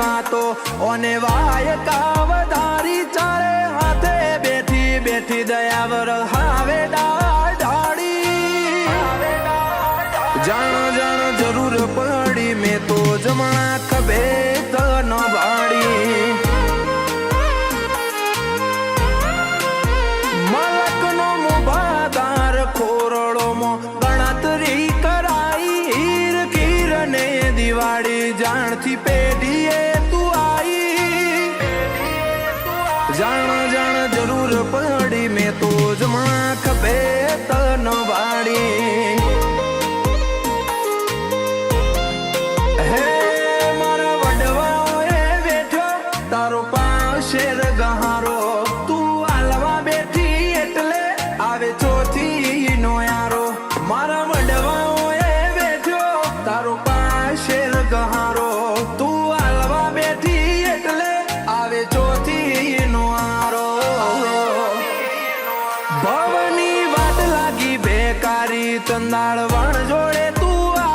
વાતો ઓને વાય કાવધારી ચારે હાથે બેઠી બેઠી દયાવર હાવે ડાળ ઢાળી. જાણ જાણ જરૂર પડી મેં તો જમણા ખભે ન વાડી ગણતરી કરાઈ હીર કીર ને દિવાળી જાણથી પેઢીએ તું આઈ જાણ જાણ જરૂર પડી મેં તો જ માં ખબે તન વાળી. હે મારા વડવાઓએ બેઠો તારો પાસે ગહારો તંદાળ વણ જોડે